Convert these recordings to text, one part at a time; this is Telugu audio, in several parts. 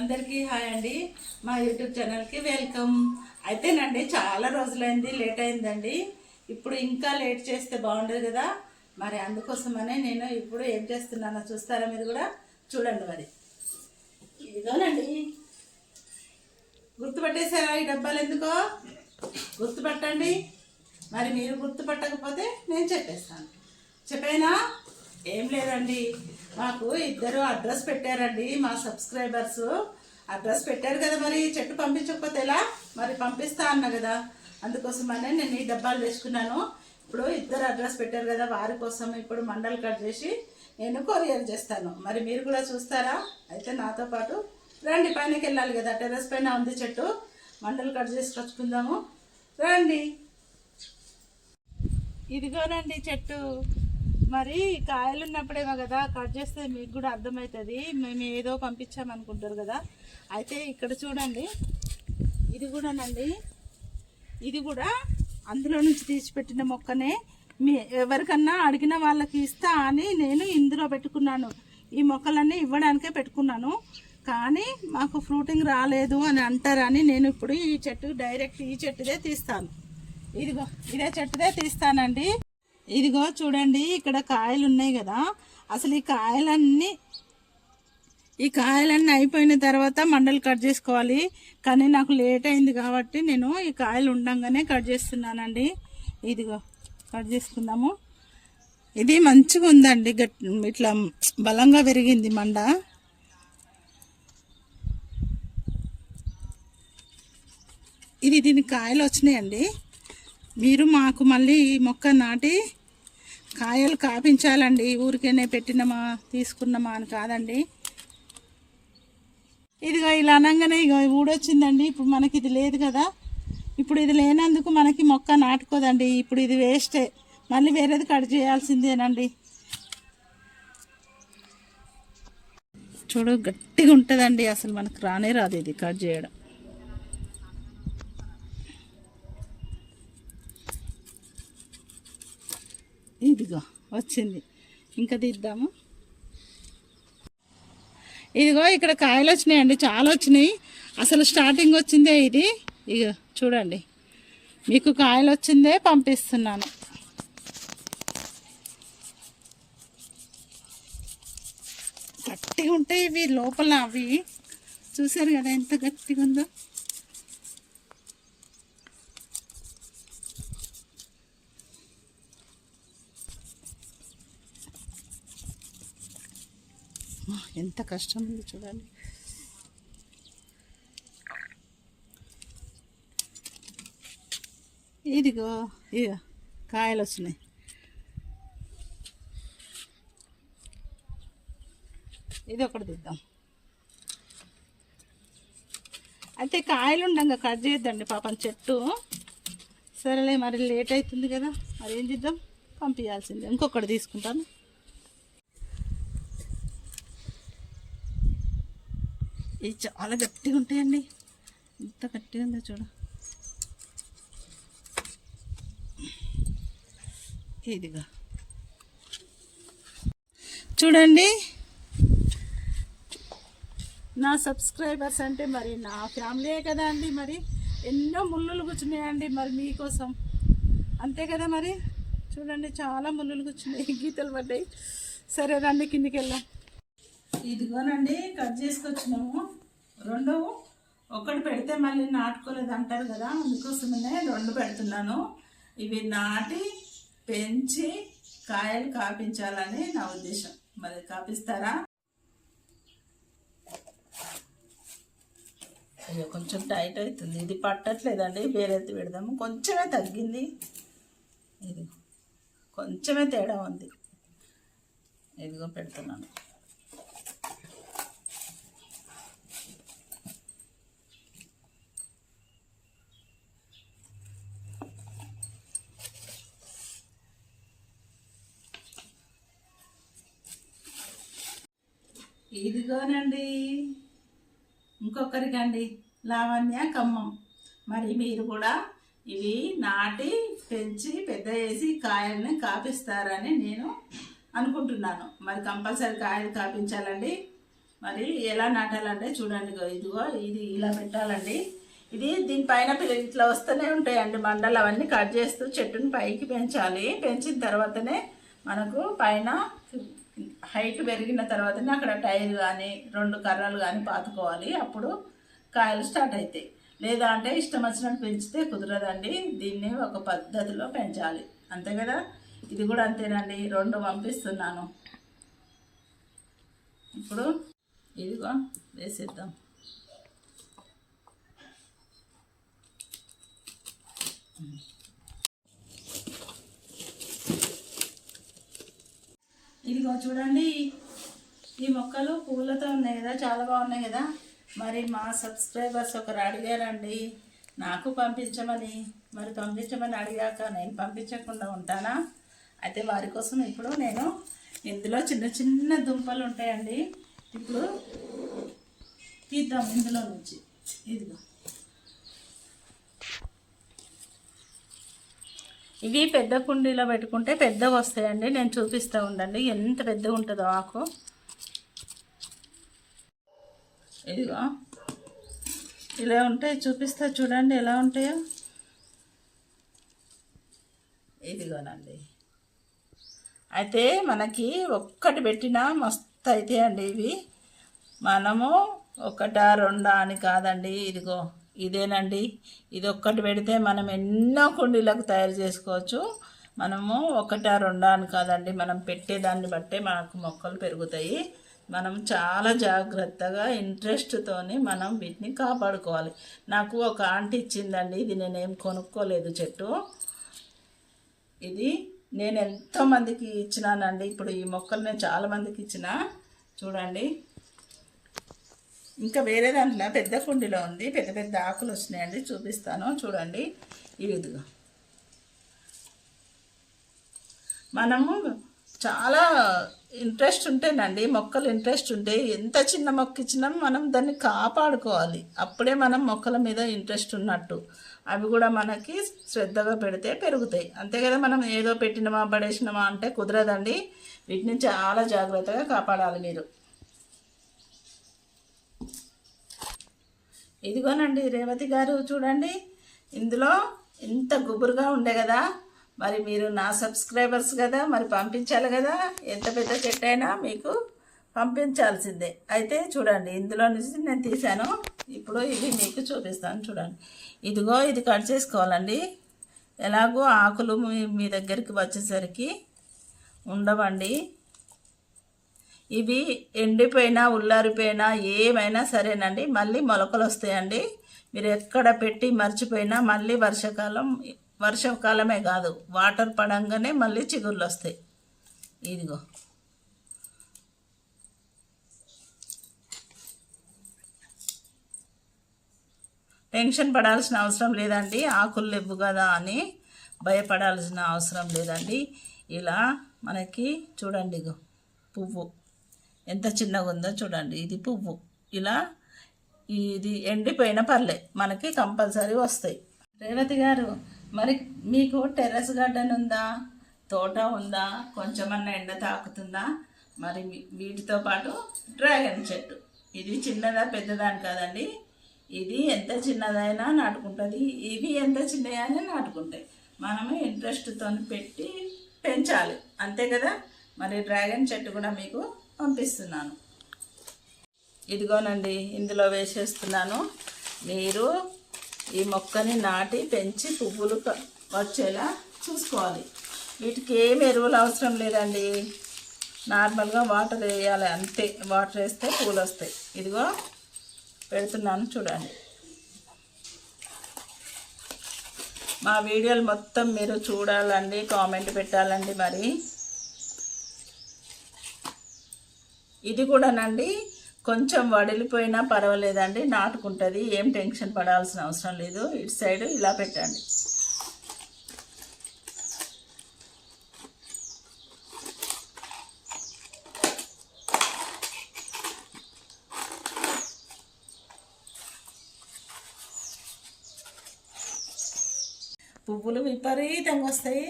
అందరికీ హాయ్ అండి. మా యూట్యూబ్ ఛానల్కి వెల్కమ్. అయితేనండి చాలా రోజులైంది లేట్ అయిందండి. ఇప్పుడు ఇంకా లేట్ చేస్తే బాగుండదు కదా. మరి అందుకోసమనే నేను ఇప్పుడు ఏం చేస్తున్నానో చూస్తారా మీరు కూడా? చూడండి మరి. ఇదిగోనండి. గుర్తుపట్టేశారా ఈ డబ్బాలు ఎందుకో? గుర్తుపట్టండి. మరి మీరు గుర్తుపట్టకపోతే నేను చెప్పేస్తాను. చెప్పేనా? ఏం లేదండి. మాకు ఇద్దరు అడ్రస్ పెట్టారండి మా సబ్స్క్రైబర్స్. అడ్రస్ పెట్టారు కదా మరి చెట్టు పంపించకపోతే ఎలా? మరి పంపిస్తా అన్న కదా. అందుకోసమనే నేను ఈ డబ్బాలు వేసుకున్నాను. ఇప్పుడు ఇద్దరు అడ్రస్ పెట్టారు కదా వారి కోసం ఇప్పుడు మండలు కట్ చేసి నేను కొరియర్ చేస్తాను. మరి మీరు కూడా చూస్తారా? అయితే నాతో పాటు రండి పైనకి వెళ్ళాలి కదా. టెర్రస్ పైన ఉంది చెట్టు. మండలు కట్ చేసుకొచ్చుకుందాము రండి. ఇదిగోనండి చెట్టు. మరి కాయలు ఉన్నప్పుడేమో కదా కట్ చేస్తే మీకు కూడా అర్థమవుతుంది. మేము ఏదో పంపించామనుకుంటారు కదా. అయితే ఇక్కడ చూడండి. ఇది కూడానండి ఇది కూడా అందులో నుంచి తీసిపెట్టిన మొక్కనే. మీ ఎవరికన్నా అడిగిన వాళ్ళకి ఇస్తా అని నేను ఇందులో పెట్టుకున్నాను. ఈ మొక్కలన్నీ ఇవ్వడానికే పెట్టుకున్నాను. కానీ మాకు ఫ్రూటింగ్ రాలేదు అని అంటారని నేను ఇప్పుడు ఈ చెట్టు డైరెక్ట్ ఈ చెట్టుదే తీస్తాను. ఇదిగో ఇదే చెట్టుదే తీస్తానండి. ఇదిగో చూడండి ఇక్కడ కాయలు ఉన్నాయి కదా. అసలు ఈ కాయలన్నీ ఈ కాయలన్నీ అయిపోయిన తర్వాత మండలు కట్ చేసుకోవాలి. కానీ నాకు లేట్ అయింది కాబట్టి నేను ఈ కాయలు ఉండంగానే కట్ చేస్తున్నానండి. ఇదిగో కట్ చేసుకుందాము. ఇది మంచిగా ఉందండి గట్ ఇట్లా బలంగా పెరిగింది మండ. ఇది దీని కాయలు వచ్చినాయండి. మీరు మాకు మళ్ళీ మొక్క నాటి కాయలు కాపించాలండి. ఊరికేనే పెట్టినమా తీసుకున్నామా అని కాదండి. ఇదిగో ఇలా అనగానే ఇగో ఊడొచ్చిందండి. ఇప్పుడు మనకి ఇది లేదు కదా. ఇప్పుడు ఇది లేనందుకు మనకి మొక్క నాటుకోదండి. ఇప్పుడు ఇది వేస్టే. మళ్ళీ వేరేది కట్ చేయాల్సిందేనండి. చూడు గట్టిగా ఉంటుందండి అసలు మనకు రానే రాదు ఇది కట్ చేయడం. ఇదిగో వచ్చింది. ఇంకా తీద్దాము. ఇదిగో ఇక్కడ కాయలు వచ్చినాయండి చాలా వచ్చినాయి. అసలు స్టార్టింగ్ వచ్చిందే ఇది. ఇక చూడండి. మీకు కాయలు వచ్చిందే పంపిస్తున్నాను. గట్టిగా ఉంటాయి ఇవి లోపల అవి. చూసారు కదా ఎంత గట్టిగా ఉందో ఎంత కష్టం ఉంది చూడండి. ఇదిగో ఇక కాయలు వస్తున్నాయి ఇది ఒకటి తీద్దాం అయితే కాయలు ఉండగా కట్ చేయొద్దండి పాపం చెట్టు. సరేలే మరి లేట్ అవుతుంది కదా. మరి ఏం చేద్దాం పంపించాల్సిందే ఇంకొకటి తీసుకుంటాను. ఇవి చాలా గట్టిగా ఉంటాయండి. ఎంత గట్టిగా ఉందో చూడ. ఇదిగా. చూడండి. నా సబ్స్క్రైబర్స్ అంటే మరి నా ఫ్యామిలీయే కదా అండి మరి. ఎన్నో ముళ్ళులు కూర్చున్నాయండి మరి మీకోసం. అంతే కదా మరి. చూడండి చాలా ముళ్ళులు కూర్చున్నాయి. గీతలు పడ్డాయి. సరే రండి కిందికి వెళ్ళాం ఇదిగోనండి కట్ చేసుకొచ్చినాము రెండు ఒకటి పెడితే మళ్ళీ నాటుకోలేదు అంటారు కదా అందుకోసమనే రెండు పెడుతున్నాను. ఇవి నాటి పెంచి కాయలు కాపించాలని నా ఉద్దేశం. మరి కాపిస్తారా? అయ్యో కొంచెం టైట్ అవుతుంది. ఇది పట్టట్లేదండి వేరేది పెడదాము? కొంచెమే తగ్గింది. ఇది కొంచెమే తేడా ఉంది. ఇదిగో పెడుతున్నాను. ఇదిగోనండి. ఇంకొకరికండి. లావణ్య ఖమ్మం. మరి మీరు కూడా ఇవి నాటి పెంచి పెద్ద చేసి కాయల్ని కాపిస్తారని నేను అనుకుంటున్నాను. మరి కంపల్సరీ కాయలు కాపించాలండి. మరి ఎలా నాటాలంటే చూడండి ఇదిగో ఇది ఇలా పెట్టాలండి. ఇది దీనిపైన ఇట్లా వస్తూనే ఉంటాయండి మండలు అవన్నీ కట్ చేస్తూ చెట్టుని పైకి పెంచాలి. పెంచిన తర్వాతనే మనకు పైన హైట్ పెరిగిన తర్వాతనే అక్కడ టైర్ కానీ రెండు కర్రలు కానీ పాతుకోవాలి. అప్పుడు కాయలు స్టార్ట్ అవుతాయి లేదా అంటే ఇష్టం వచ్చినట్టు పెంచితే కుదరదండి. దీన్ని ఒక పద్ధతిలో పెంచాలి. అంతే కదా? ఇది కూడా అంతేనండి. రెండు పంపిస్తున్నాను. ఇప్పుడు ఇదిగో వేసేద్దాం. ఇదిగో చూడండి ఈ మొక్కలు పూలతో ఉన్నాయి కదా చాలా బాగున్నాయి కదా. మరి మా సబ్స్క్రైబర్స్ ఒకరు అడిగారండి నాకు పంపించమని మరి పంపించమని అడిగాక నేను పంపించకుండా ఉంటానా? అయితే వారి కోసం ఇప్పుడు నేను ఇందులో చిన్న చిన్న దుంపలు ఉంటాయండి. ఇప్పుడు తీద్దాం ఇందులో నుంచి. ఇదిగో. ఇవి పెద్ద కుండీలో పెట్టుకుంటే పెద్దగా వస్తాయండి. నేను చూపిస్తూ ఉండండి. ఎంత పెద్దగా ఉంటుందో ఆకు. ఇదిగో. ఇలా ఉంటాయి. చూపిస్తా చూడండి ఎలా ఉంటాయో. ఇదిగోనండి. అయితే మనకి ఒక్కటి పెట్టినా మస్తు అవుతాయండి ఇవి. మనము ఒకటా రెండా అని కాదండి. ఇదిగో. ఇదేనండి. ఇది ఒక్కటి పెడితే మనం ఎన్నో కుండీలకు తయారు చేసుకోవచ్చు. మనము ఒకటా రెండా అని కాదండి. మనం పెట్టేదాన్ని బట్టే మనకు మొక్కలు పెరుగుతాయి. మనం చాలా జాగ్రత్తగా ఇంట్రెస్ట్తోని మనం వీటిని కాపాడుకోవాలి. నాకు ఒక ఆంటీ ఇచ్చిందండి. ఇది నేనేం కొనుక్కోలేదు చెట్టు. ఇది నేను ఎంతోమందికి ఇచ్చినానండి. ఇప్పుడు ఈ మొక్కలు నేను చాలా మందికి ఇచ్చిన. చూడండి. ఇంకా వేరే దాంట్లో పెద్ద కుండీలో ఉంది. పెద్ద పెద్ద ఆకులు వచ్చినాయండి చూపిస్తాను. చూడండి. ఈ విధంగా. మనము చాలా ఇంట్రెస్ట్ ఉంటేనండి మొక్కలు ఇంట్రెస్ట్ ఉంటే ఎంత చిన్న మొక్క ఇచ్చినా మనం దాన్ని కాపాడుకోవాలి. అప్పుడే మనం మొక్కల మీద ఇంట్రెస్ట్ ఉన్నట్టు. అవి కూడా మనకి శ్రద్ధగా పెడితే పెరుగుతాయి. అంతే కదా మనం ఏదో పెట్టినమా పడేసినమా అంటే కుదరదండి. వీటిని చాలా జాగ్రత్తగా కాపాడాలి మీరు. ఇదిగోనండి రేవతి గారు చూడండి. ఇందులో ఇంత గుబురుగా ఉండే కదా. మరి మీరు నా సబ్స్క్రైబర్స్ కదా మరి పంపించాలి కదా. ఎంత పెద్ద చెట్టు అయినా మీకు పంపించాల్సిందే. అయితే చూడండి ఇందులో నుంచి నేను తీశాను. ఇప్పుడు ఇది మీకు చూపిస్తాను చూడండి. ఇదిగో ఇది కట్ చేసుకోవాలండి. ఎలాగో ఆకులు మీ మీ దగ్గరికి వచ్చేసరికి ఉండవండి. ఇవి ఎండిపోయినా ఉల్లారిపోయినా ఏమైనా సరేనండి. మళ్ళీ మొలకలు వస్తాయండి. మీరు ఎక్కడ పెట్టి మర్చిపోయినా మళ్ళీ వర్షాకాలం వర్షాకాలమే కాదు వాటర్ పడంగానే మళ్ళీ చిగుళ్ళు వస్తాయి. ఇదిగో. టెన్షన్ పడాల్సిన అవసరం లేదండి. ఆకులు లేవు కదా అని భయపడాల్సిన అవసరం లేదండి. ఇలా మనకి చూడండి ఇగో పువ్వు. ఎంత చిన్నగా ఉందో చూడండి. ఇది పువ్వు. ఇలా ఇది ఎండిపోయిన పర్లే. మనకి కంపల్సరీ వస్తాయి. రేవతి గారు మరి మీకు టెర్రస్ గార్డెన్ ఉందా? తోట ఉందా? కొంచెమన్నా ఎండ తాకుతుందా? మరి వీటితో పాటు డ్రాగన్ చెట్టు. ఇది చిన్నదా పెద్దదాని కాదండి. ఇది ఎంత చిన్నదైనా నాటుకుంటుంది. ఇవి ఎంత చిన్నదైనా నాటుకుంటాయి. మనము ఇంట్రెస్ట్తో పెట్టి పెంచాలి. అంతే కదా? మరి డ్రాగన్ చెట్టు కూడా మీకు పంపిస్తున్నాను. ఇదిగోనండి ఇందులో వేసేస్తున్నాను. మీరు ఈ మొక్కని నాటి పెంచి పువ్వులు వచ్చేలా చూసుకోవాలి. వీటికి ఏమి ఎరువులు అవసరం లేదండి. నార్మల్గా వాటర్ వేయాలి అంతే. వాటర్ వేస్తే పూలు వస్తాయి. ఇదిగో పెడుతున్నాను చూడండి. మా వీడియోలు మొత్తం మీరు చూడాలండి కామెంట్ పెట్టాలండి మరి. ఇది కూడానండి కొంచెం వడిలిపోయినా పర్వాలేదండి నాటుకుంటుంది ఏం టెన్షన్ పడాల్సిన అవసరం లేదు. ఇటు సైడ్ ఇలా పెట్టండి. పువ్వులు విపరీతంగా వస్తాయి.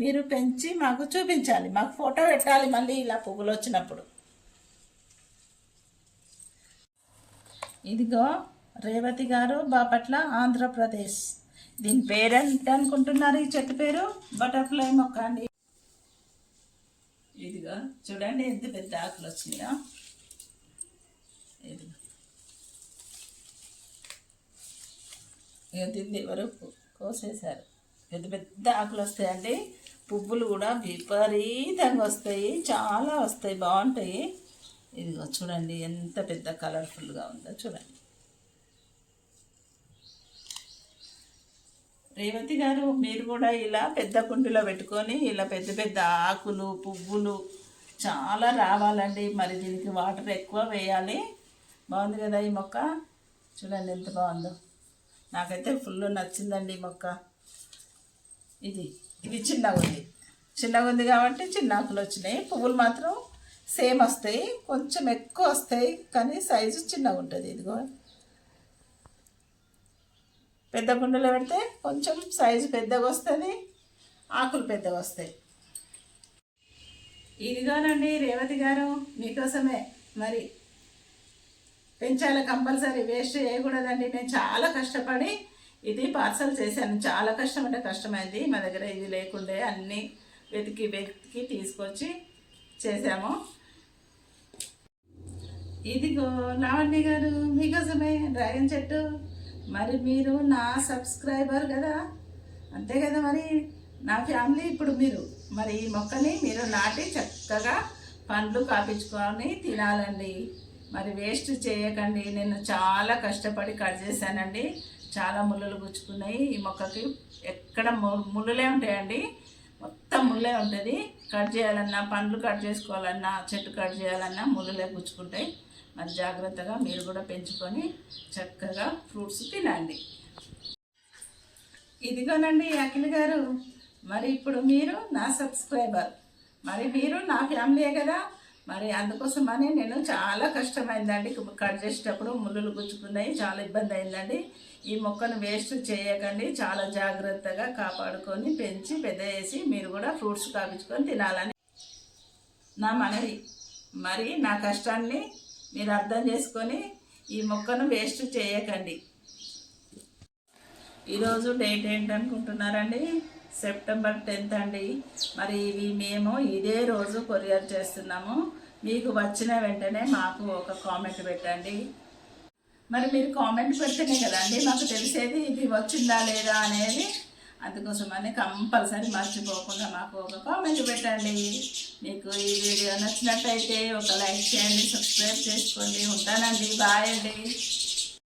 మీరు పెంచి మాకు చూపించాలి మాకు ఫోటో పెట్టాలి మళ్ళీ ఇలా పువ్వులు వచ్చినప్పుడు. ఇదిగో రేవతి గారు బాపట్ల ఆంధ్రప్రదేశ్. దీని పేరేంటి అనుకుంటున్నారు? ఈ చెట్టు పేరు? బటర్ఫ్లై మొక్క అండి. ఇదిగో చూడండి ఎంత పెద్ద ఆకులు వచ్చినాయో. ఇదిగో. ఇక దీన్ని ఎవరు కోసేశారు. పెద్ద పెద్ద ఆకులు వస్తాయండి. పువ్వులు కూడా విపరీతంగా వస్తాయి. చాలా వస్తాయి. బాగుంటాయి. ఇదిగో చూడండి ఎంత పెద్ద కలర్ఫుల్గా ఉందో చూడండి. రేవతి గారు మీరు కూడా ఇలా పెద్ద కుండీలో పెట్టుకొని ఇలా పెద్ద పెద్ద ఆకులు పువ్వులు చాలా రావాలండి. మరి దీనికి వాటర్ ఎక్కువ వేయాలి. బాగుంది కదా ఈ మొక్క? చూడండి ఎంత బాగుందో. నాకైతే ఫుల్ నచ్చిందండి ఈ మొక్క. ఇది ఇది చిన్నగా ఉంది చిన్నగా ఉంది కాబట్టి చిన్న ఆకులు వచ్చినాయి. పువ్వులు మాత్రం సేమ్ వస్తాయి కొంచెం ఎక్కువ వస్తాయి కానీ సైజు చిన్నగా ఉంటుంది ఇదిగో. పెద్ద గుండెలో పెడితే కొంచెం సైజు పెద్దగా వస్తుంది ఆకులు పెద్దగా వస్తాయి. ఇదిగోనండి రేవతి గారు మీకోసమే మరి పెంచాలి కంపల్సరీ వేస్ట్ చేయకూడదండి. నేను చాలా కష్టపడి ఇది పార్సల్ చేశాను. చాలా కష్టం అంటే కష్టమైంది. మా దగ్గర ఇది లేకుండే అన్నీ వెతికి వెతికి తీసుకొచ్చి చేసాము ఇదిగో లావణ్య గారు మీకోసమే డ్రాగన్ చెట్టు. మరి మీరు నా సబ్స్క్రైబర్ కదా? అంతే కదా మరి? నా ఫ్యామిలీ ఇప్పుడు మీరు. మరి ఈ మొక్కని మీరు నాటి చక్కగా పండ్లు కాపించుకొని తినాలండి. మరి వేస్ట్ చేయకండి. నేను చాలా కష్టపడి కట్ చేశానండి. చాలా ముళ్ళలు గుచ్చుకున్నాయి ఈ మొక్కకి ఎక్కడ ముళ్ళులే ఉంటాయండి. మొత్తం ముళ్ళే ఉంటుంది. కట్ చేయాలన్నా పండ్లు కట్ చేసుకోవాలన్నా చెట్టు కట్ చేయాలన్నా ముళ్ళులే గుచ్చుకుంటాయి మరి జాగ్రత్తగా మీరు కూడా పెంచుకొని చక్కగా ఫ్రూట్స్ తినండి. ఇదిగోనండి అఖిల్ గారు. మరి ఇప్పుడు మీరు నా సబ్స్క్రైబర్. మరి మీరు నా ఫ్యామిలీయే కదా. మరి అందుకోసమని నేను చాలా కష్టమైందండి. కట్ చేసేటప్పుడు ముళ్ళు గుచ్చుకున్నాయి చాలా ఇబ్బంది అయిందండి. ఈ మొక్కను వేస్ట్ చేయకండి చాలా జాగ్రత్తగా కాపాడుకొని పెంచి పెద్ద చేసి మీరు కూడా ఫ్రూట్స్ కాపించుకొని తినాలని. నా మనవి. మరి నా కష్టాన్ని మీరు అర్థం చేసుకొని ఈ మొక్కను వేస్ట్ చేయకండి. ఈరోజు డేట్ ఏంటనుకుంటున్నారండి? సెప్టెంబర్ టెన్త్ అండి. మరి ఇవి మేము ఇదే రోజు కొరియర్ చేస్తున్నాము. మీకు వచ్చిన వెంటనే మాకు ఒక కామెంట్ పెట్టండి. మరి మీరు కామెంట్ పెడితేనే కదండి మాకు తెలిసేది ఇది వచ్చిందా లేదా అనేది. అందుకోసమని కంపల్సరీ మర్చిపోకుండా మాకు ఒక కామెంట్ పెట్టండి. మీకు ఈ వీడియో నచ్చినట్టయితే ఒక లైక్ చేయండి సబ్స్క్రైబ్ చేసుకోండి. ఉంటానండి. బాయ్ అండి.